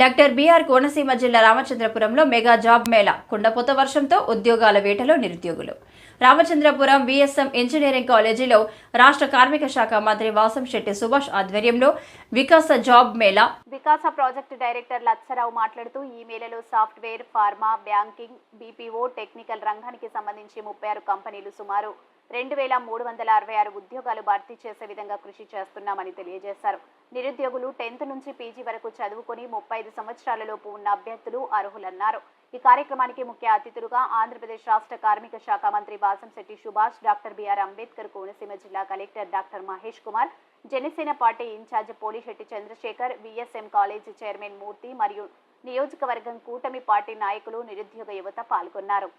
Doctor BR Konaseema జిల్లా రామచంద్రపురంలో mega job Mela కుండపోత వర్షంతో ఉద్యోగాల వేటలో నిరుద్యోగులు. రామచంద్రపురం విఎస్ఎం ఇంజనీరింగ్ కాలేజీలో రాష్ట్ర కార్మిక శాఖ మంత్రి వాసం శెట్టి సుభాష్ ఆధ్వర్యంలో Vikasa job mela. Vikasa project director Latsarao మాట్లాడుతూ ఈ మేళలో software pharma banking BPO technical రంగానికి సంబంధించి ముప్పై ఆరు కంపెనీలు సుమారు రెండు వేల మూడు వందల అరవై ఆరు ఉద్యోగాలు భర్తీ చేసే విధంగా కృషి చేస్తున్నామని తెలియజేశారు. నిరుద్యోగులు టెన్త్ నుంచి పీజీ వరకు చదువుకొని ముప్పై ఐదు సంవత్సరాలలోపు ఉన్న అభ్యర్థులు అర్హులన్నారు. ఈ కార్యక్రమానికి ముఖ్య అతిథులుగా ఆంధ్రప్రదేశ్ రాష్ట్ర కార్మిక శాఖ మంత్రి వాసంశెట్టి సుభాష్ డాక్టర్ బిఆర్ అంబేద్కర్ కోనసీమ జిల్లా collector doctor Mahesh Kumar Janasena party incharge Polisetti Chandrasekhar VSM college chairman Murthy మరియు నియోజకవర్గం కూటమి పార్టీ నాయకులు నిరుద్యోగ యువత పాల్గొన్నారు.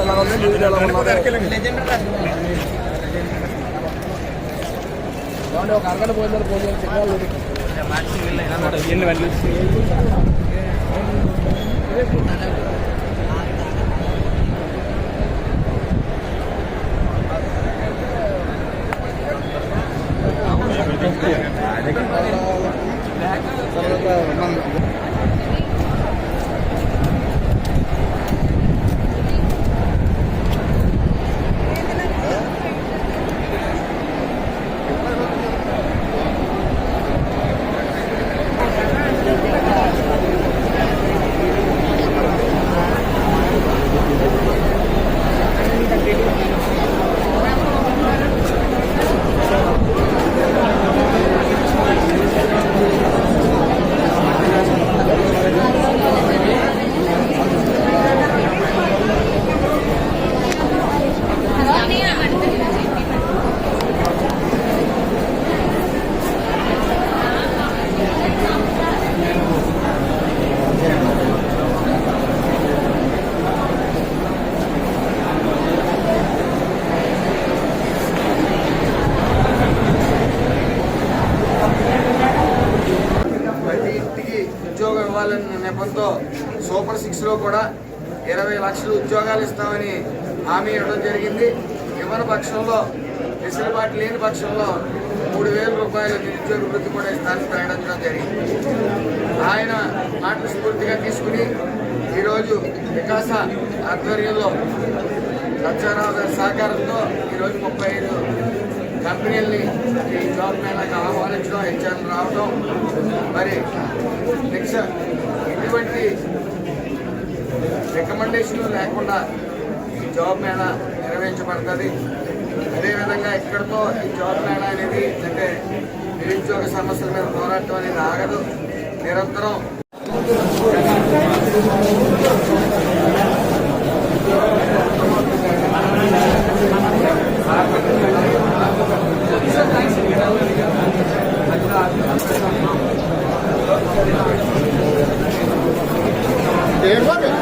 നടന്ന് ലീവിലാണ് വന്നത് കറങ്ങാട് പോയത് പോയി ചെല്ലാൻ ఉద్యోగం ఇవ్వాలన్న నెపంతో సూపర్ సిక్స్లో కూడా ఇరవై లక్షలు ఉద్యోగాలు ఇస్తామని హామీ ఇవ్వడం జరిగింది. ఇవ్వని పక్షంలో వెసులుబాటు లేని పక్షంలో మూడు వేల రూపాయల నిరుద్యోగ వృత్తి కూడా ఇస్తానని ప్రకటించడం జరిగింది. ఆయన మాటలు స్ఫూర్తిగా తీసుకుని ఈరోజు వికాస ఆధ్వర్యంలో లక్షారావు గారి సహకారంతో ఈరోజు ముప్పై ఐదు కంపెనీల్ని ఈ జాబ్ మేళాకి ఆహ్వానించడం హెచ్ఆర్లు రావడం. మరి నెక్స్ట్ ఎటువంటి రికమెండేషన్ లేకుండా ఈ జాబ్ మేళా నిర్వహించబడుతుంది అదేవిధంగా ఇక్కడతో ఈ జాబ్ మేళా అనేది అంటే నిరుద్యోగ సమస్యల మీద పోరాటం అనేది ఆగదు. నిరంతరం 대박이야.